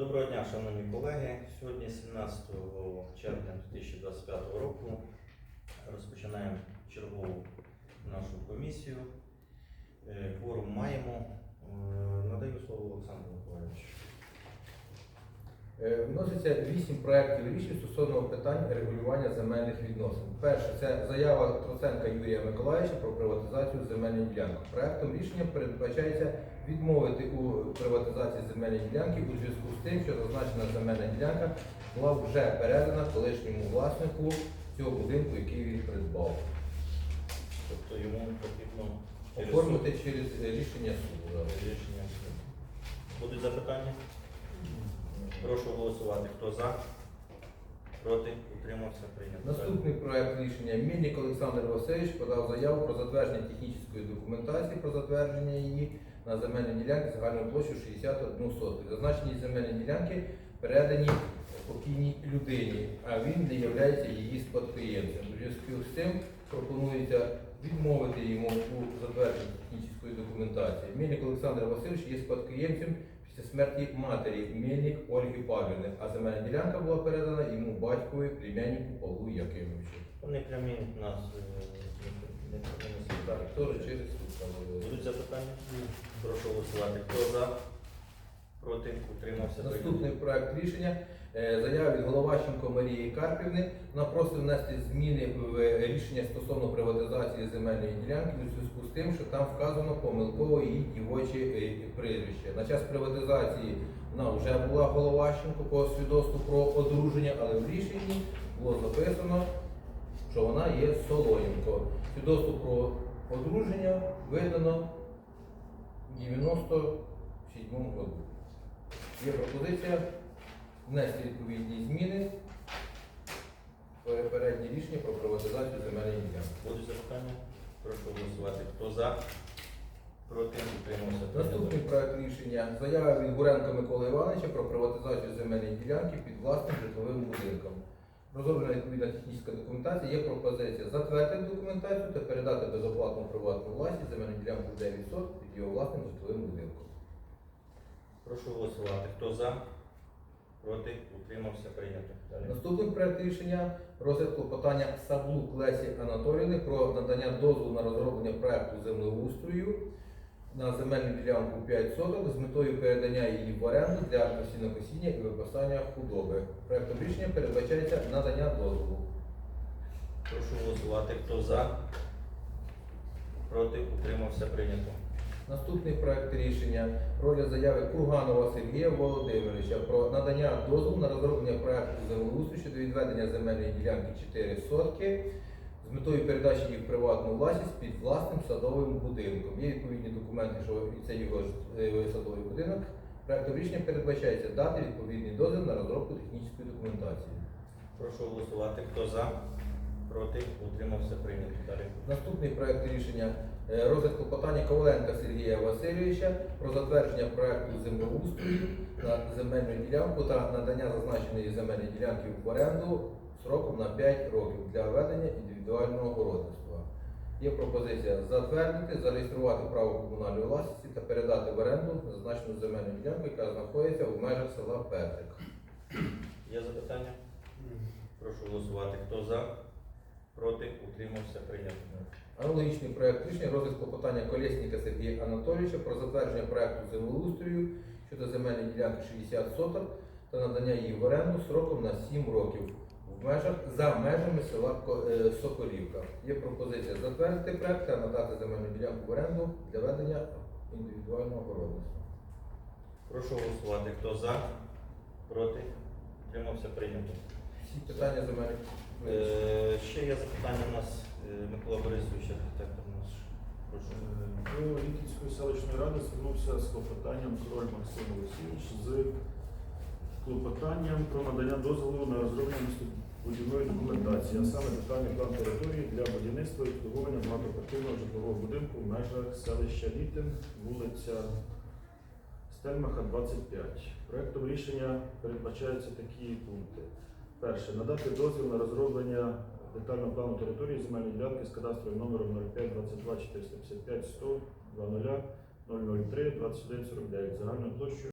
Доброго дня, шановні колеги. Сьогодні, 17 червня 2025 року, розпочинаємо чергову нашу комісію. Е, Кворум маємо. Е, Надаю слово Олександру Миколаївичу. Е, Вноситься вісім проєктів рішень стосовно питань регулювання земельних відносин. Перше це заява Троценка Юрія Миколаївича про приватизацію земельної ділянки. Проектом рішення передбачається відмовити у приватизації земельної ділянки у зв'язку з тим, що зазначена земельна ділянка була вже передана колишньому власнику цього будинку, який він придбав. Тобто йому потрібно Оформити через рішення суду. рішення. суду. Будуть запитання? Прошу голосувати. Хто за? Проти? Утримався? Прийнято. Наступний проект рішення Мільник Олександр Васильович подав заяву про затвердження технічної документації про затвердження її на земельні ділянки загальною площею 61 сотку. Зазначені земельні ділянки передані покійній людині, а він не є її спадкоємцем. У зв'язку з цим пропонується відмовити йому у затвердженні технічної документації. Мельник Олександр Васильович є спадкоємцем після смерті матері Мельник Ольги Павлівни, а земельна ділянка була передана йому батькові племяннику Павлу Якимовичу. Вони прямі нас е, не не Теж через суд. е, Будуть запитання? Прошу голосувати. Хто за? Проти? Утримався? Наступний проект рішення е, заява від Головащенко Марії Карпівни. Вона просить внести зміни в рішення стосовно приватизації земельної ділянки у зв'язку з тим, що там вказано помилково її дівоче е, прізвище. На час приватизації вона вже була Головащенко по свідоцтву про одруження, але в рішенні було записано, що вона є Солоєнко. Свідоцтво про одруження видано в 97 році. Є пропозиція внести відповідні зміни в переднє рішення про приватизацію земельної ділянки. Будуть запитання? Прошу голосувати. Хто за? Проти? Утримався? Наступний проект рішення заява від Буренка Миколи Івановича про приватизацію земельної ділянки під власним житловим будинком. Розроблена відповідна технічна документація. Є пропозиція затвердити документацію та передати безоплатну приватну власність земельну ділянку в 9 сот під його власним житловим будинком. Прошу голосувати. Хто за? Проти? Утримався? Прийнято. Далі. Наступний проект рішення розгляд клопотання Саблук Лесі Анатоліївни про надання дозволу на розроблення проекту землеустрою на земельну ділянку 5 соток з метою передання її в оренду для постійного косіння і випасання худоби. Проектом рішення передбачається надання дозволу. Прошу голосувати. Хто за? Проти? Утримався? Прийнято. Наступний проект рішення розгляд заяви Курганова Сергія Володимировича про надання дозволу на розроблення проекту землеустрою щодо відведення земельної ділянки 4 сотки з метою передачі її в приватну власність під власним садовим будинком. Є відповідні документи, що це його е, садовий будинок. Проектом рішення передбачається дати відповідний дозвіл на розробку технічної документації. Прошу голосувати. Хто за? Проти? Утримався? Прийнято. Далі. Наступний проект рішення е, розгляд клопотання Коваленка Сергія Васильовича про затвердження проекту землеустрою на земельну ділянку та надання зазначеної земельної ділянки в оренду сроком на 5 років для ведення індивідуального городництва. Є пропозиція затвердити, зареєструвати право комунальної власності та передати в оренду зазначену земельну ділянку, яка знаходиться в межах села Петрик. Є запитання? Прошу голосувати. Хто за? Проти? Утримався? Прийнято. Аналогічний проект рішення розгляд клопотання Колєсника Сергія Анатолійовича про затвердження проекту землеустрою щодо земельної ділянки 60 соток та надання її в оренду сроком на 7 років в межах за межами села е, Соколівка. Є пропозиція затвердити проект та надати земельну ділянку в оренду для ведення індивідуального городництва. Прошу голосувати. Хто за? Проти? Утримався? Прийнято. Всі питання земельних Е, Ще є запитання у нас е, Микола Борисович, архітектор наш. Прошу. До Літівської селищної ради звернувся з клопотанням король Максим Олексійович з клопотанням про надання дозволу на розроблення містобудівної документації, а саме детальний план території для будівництва і обслуговування багатоквартирного житлового будинку в межах селища Літин, вулиця Стельмаха, 25. Проектом рішення передбачаються такі пункти. Перше, надати дозвіл на розроблення детального плану території земельної ділянки з кадастровим номером 05 22 455 100 00 003 21 49 загальною площею